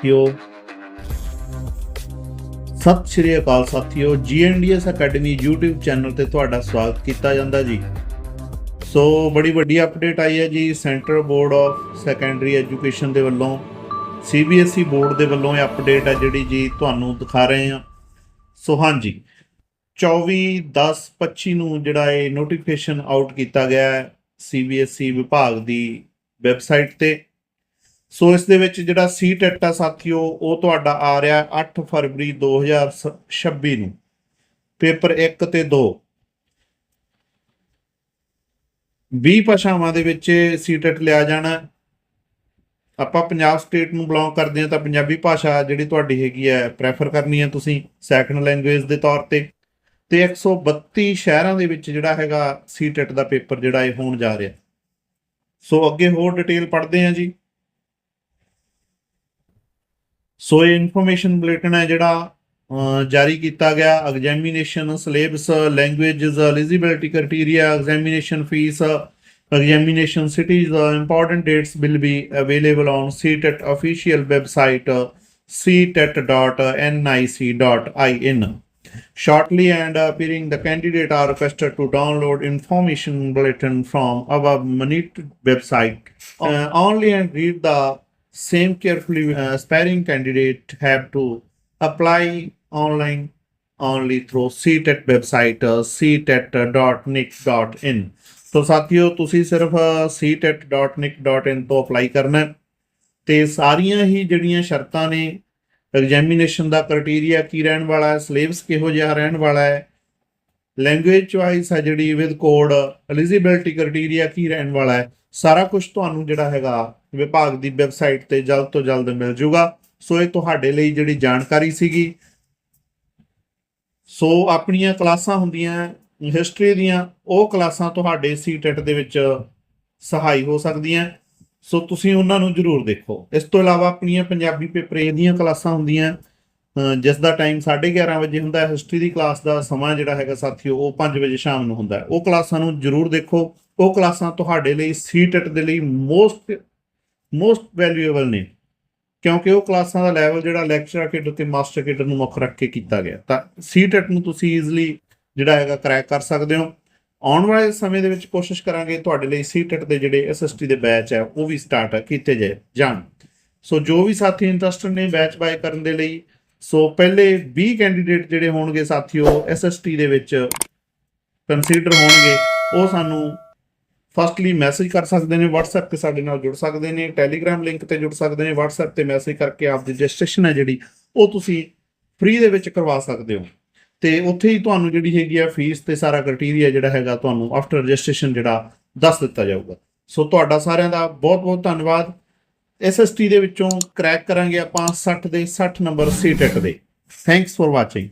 ਸਾਥੀਓ, ਸਤਿ ਸ਼੍ਰੀ ਅਕਾਲ ਸਾਥੀਓ ਜੀਐਨਡੀਐਸ ਅਕੈਡਮੀ YouTube ਚੈਨਲ ਤੇ ਤੁਹਾਡਾ ਸਵਾਗਤ ਕੀਤਾ ਜਾਂਦਾ ਜੀ। ਸੋ, ਬੜੀ ਵੱਡੀ ਅਪਡੇਟ ਆਈ ਹੈ ਜੀ central board of secondary education ਦੇ ਵੱਲੋਂ ਸੀਬੀਐਸਈ ਬੋਰਡ ਦੇ ਵੱਲੋਂ ਇਹ ਅਪਡੇਟ ਹੈ ਜਿਹੜੀ ਜੀ ਤੁਹਾਨੂੰ ਦਿਖਾ ਰਹੇ ਹਾਂ। ਸੋ, ਹਾਂਜੀ 24 10 25 ਨੂੰ ਜਿਹੜਾ ਇਹ ਨੋਟੀਫਿਕੇਸ਼ਨ ਆਊਟ ਕੀਤਾ ਗਿਆ ਹੈ ਸੀਬੀਐਸਈ ਵਿਭਾਗ ਦੀ ਵੈਬਸਾਈਟ ਤੇ। ਸੋ ਇਸ ਦੇ ਵਿੱਚ ਜਿਹੜਾ ਸੀ ਟੈਟ ਆ ਸਾਥੀਓ, ਉਹ ਤੁਹਾਡਾ ਆ ਰਿਹਾ ਹੈ 8 ਫਰਵਰੀ 2026 ਨੂੰ। ਪੇਪਰ 1 ਤੇ 2 20 ਭਾਸ਼ਾਵਾਂ ਦੇ ਵਿੱਚ ਸੀ ਟੈਟ ਲਿਆ ਜਾਣਾ ਆਪਾਂ ਪੰਜਾਬ ਸਟੇਟ ਨੂੰ ਬਿਲੋਂਗ ਕਰਦੇ ਹਾਂ ਤਾਂ ਪੰਜਾਬੀ ਭਾਸ਼ਾ ਜਿਹੜੀ ਤੁਹਾਡੀ ਹੈਗੀ ਹੈ ਪ੍ਰੈਫਰ ਕਰਨੀ ਹੈ ਤੁਸੀਂ ਸੈਕੰਡ ਲੈਂਗੁਏਜ ਦੇ ਤੌਰ ਤੇ। ਤੇ 132 ਸ਼ਹਿਰਾਂ ਦੇ ਵਿੱਚ ਜਿਹੜਾ ਹੈਗਾ ਸੀ ਟੈਟ ਦਾ ਪੇਪਰ ਜਿਹੜਾ ਇਹ ਹੋਣ ਜਾ ਰਿਹਾ। ਸੋ ਅੱਗੇ ਹੋਰ ਡਿਟੇਲ ਪੜ੍ਹਦੇ ਹਾਂ ਜੀ। ਸੋ ਇਹ ਇਨਫੋਰਮੇਸ਼ਨ ਬੁਲੇਟਿਨ ਹੈ ਜਿਹੜਾ ਜਾਰੀ ਕੀਤਾ ਗਿਆ examination syllabus languages eligibility criteria examination fee examination cities uh, important dates will be available on CTET official website uh, ctet.nic.in shortly and appearing the candidate are requested to download information bulletin from above monitored website uh, only and read the same carefully uh, aspiring candidate have to apply online only through CTET website uh, ctet.nic.in so ਸਾਥੀਓ ਤੁਸੀਂ ਸਿਰਫ uh, ctet.nic.in ਤੋਂ apply ਕਰਨਾ ਹੈ। ਤੇ ਸਾਰੀਆਂ ਹੀ ਜਿਹੜੀਆਂ ਸ਼ਰਤਾਂ ਨੇ ਐਗਜ਼ਾਮੀਨੇਸ਼ਨ ਦਾ ਕ੍ਰਾਈਟੇਰੀਆ ਕੀ ਰਹਿਣ ਵਾਲਾ ਹੈ ਸਿਲੇਬਸ ਕਿਹੋ ਜਿਹਾ ਰਹਿਣ ਵਾਲਾ ਹੈ ਲੈਂਗੁਏਜ ਚੁਆਇਸ ਹੈ ਜਿਹੜੀ ਵਿਦ ਕੋਡ ਐਲੀਜੀਬਿਲਟੀ ਕ੍ਰਾਈਟੇਰੀਆ ਕੀ ਰਹਿਣ ਵਾਲਾ ਹੈ। ਸਾਰਾ ਕੁਝ ਤੁਹਾਨੂੰ ਜਿਹੜਾ ਹੈਗਾ ਵਿਭਾਗ ਦੀ ਵੈਬਸਾਈਟ ਤੇ ਜਲਦ ਤੋਂ ਜਲਦ ਮਿਲ ਜਾਊਗਾ ਸੋ ਇਹ ਤੁਹਾਡੇ ਲਈ ਜਿਹੜੀ ਜਾਣਕਾਰੀ ਸੀਗੀ। ਸੋ ਆਪਣੀਆਂ ਕਲਾਸਾਂ ਹੁੰਦੀਆਂ ਹਿਸਟਰੀ ਦੀਆਂ, ਉਹ ਕਲਾਸਾਂ ਤੁਹਾਡੇ ਸੀਟੈਟ ਦੇ ਵਿੱਚ ਸਹਾਈ ਹੋ ਸਕਦੀਆਂ। ਸੋ ਤੁਸੀਂ ਉਹਨਾਂ ਨੂੰ ਜਰੂਰ ਦੇਖੋ। ਇਸ ਤੋਂ ਇਲਾਵਾ ਆਪਣੀਆਂ ਪੰਜਾਬੀ ਪੇਪਰ ਏ ਦੀਆਂ ਕਲਾਸਾਂ ਹੁੰਦੀਆਂ ਜਿਸ ਦਾ ਟਾਈਮ 11:30 ਵਜੇ ਹੁੰਦਾ ਹੈ ਹਿਸਟਰੀ ਦੀ ਕਲਾਸ ਦਾ ਸਮਾਂ ਜਿਹੜਾ ਹੈਗਾ ਸਾਥੀਓ, ਉਹ 5 ਵਜੇ ਸ਼ਾਮ ਨੂੰ ਹੁੰਦਾ। ਹੈ ਉਹ ਕਲਾਸਾਂ ਨੂੰ ਜਰੂਰ ਦੇਖੋ। ਉਹ ਕਲਾਸਾਂ ਤੁਹਾਡੇ ਲਈ ਸੀਟੈਟ ਦੇ ਲਈ ਮੋਸਟ ਮੋਸਟ ਵੈਲਿਊਏਬਲ ਨੇ। ਕਿਉਂਕਿ ਉਹ ਕਲਾਸਾਂ ਦਾ ਲੈਵਲ ਜਿਹੜਾ ਲੈਕਚਰ ਕੇਡਰ ਤੇ ਮਾਸਟਰ ਕੇਡਰ ਨੂੰ ਮੁੱਖ ਰੱਖ ਕੇ ਕੀਤਾ ਗਿਆ। ਤਾਂ ਸੀਟੈਟ ਨੂੰ ਤੁਸੀਂ ਈਜ਼ਲੀ ਜਿਹੜਾ ਹੈਗਾ ਕਰੈਕ ਕਰ ਸਕਦੇ ਹੋ। ਆਉਣ ਵਾਲੇ ਸਮੇਂ ਦੇ ਵਿੱਚ ਕੋਸ਼ਿਸ਼ ਕਰਾਂਗੇ ਤੁਹਾਡੇ ਲਈ ਸੀਟੈਟ ਦੇ ਜਿਹੜੇ ਐਸਐਸਟੀ ਦੇ ਬੈਚ ਹੈ, ਉਹ ਵੀ ਸਟਾਰਟ ਕੀਤੇ ਜਾਏ, ਜਾਣ। ਸੋ ਜੋ ਵੀ ਸਾਥੀ ਇੰਟਰਸਟਡ ਨੇ ਬੈਚ ਬਾਏ ਕਰਨ ਦੇ ਲਈ, ਸੋ ਪਹਿਲੇ 20 ਕੈਂਡੀਡੇਟ ਜਿਹੜੇ ਹੋਣਗੇ ਸਾਥੀਓ ਐਸਐਸਟੀ ਦੇ ਵਿੱਚ ਕੰਸੀਡਰ ਹੋਣਗੇ, ਉਹ ਸਾਨੂੰ ਫਸਟਲੀ ਮੈਸੇਜ ਕਰ ਸਕਦੇ ਨੇ, WhatsApp ਤੇ ਸਾਡੇ ਨਾਲ ਜੁੜ ਸਕਦੇ ਨੇ, Telegram ਲਿੰਕ ਤੇ ਜੁੜ ਸਕਦੇ ਨੇ, WhatsApp ਤੇ ਮੈਸੇਜ ਕਰਕੇ ਆਪਦੀ ਰਜਿਸਟ੍ਰੇਸ਼ਨ ਹੈ ਜਿਹੜੀ, ਉਹ ਤੁਸੀਂ ਫ੍ਰੀ ਦੇ ਵਿੱਚ ਕਰਵਾ ਸਕਦੇ ਹੋ। ਤੇ ਉੱਥੇ ਹੀ ਤੁਹਾਨੂੰ ਜਿਹੜੀ ਹੈਗੀ ਆ ਫੀਸ ਤੇ ਸਾਰਾ ਕ੍ਰਾਈਟੇਰੀਆ ਜਿਹੜਾ ਹੈਗਾ ਤੁਹਾਨੂੰ ਆਫਟਰ ਰਜਿਸਟ੍ਰੇਸ਼ਨ ਜਿਹੜਾ ਦੱਸ ਦਿੱਤਾ ਜਾਊਗਾ। ਸੋ ਤੁਹਾਡਾ ਸਾਰਿਆਂ ਦਾ ਬਹੁਤ ਬਹੁਤ ਧੰਨਵਾਦ। ਐਸਐਸਟੀ ਦੇ ਵਿੱਚੋਂ ਕ੍ਰੈਕ ਕਰਾਂਗੇ ਆਪਾਂ 60 ਦੇ 60 ਨੰਬਰ ਸੀਟੈਟ ਦੇ। Thanks for watching